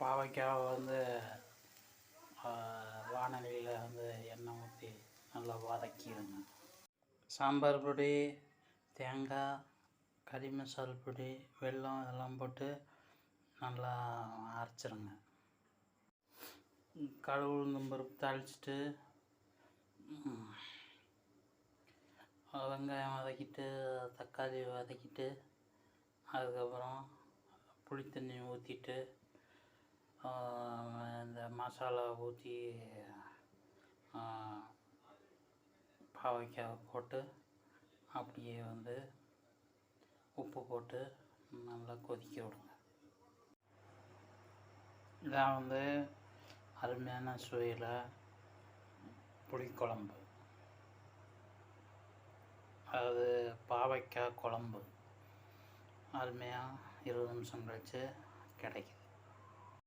பாவைக்காவை வந்து வானலியில் வந்து எண்ணெய் ஊற்றி நல்லா வதக்கிடுங்க. சாம்பார் பொடி தேங்காய் கறி மசால் பொடி வெல்லம் இதெல்லாம் போட்டு நல்லா அரைச்சிருங்க கடவு உளுந்தம் பருப்பு தாளிச்சிட்டு வெங்காயம் வதக்கிட்டு தக்காளி வதக்கிட்டு அதுக்கப்புறம் புளி தண்ணி ஊற்றிட்டு இந்த மசாலா ஊற்றி பாவைக்காய் போட்டு அப்படியே வந்து உப்பு போட்டு நல்லா கொதிக்க விடுங்க. இதான் வந்து அருமையான சுவையில் புளிக்குழம்பு. அது பாவைக்காய் குழம்பு. அருமையாக இருபது நிமிஷம் கழித்து கிடைக்குது.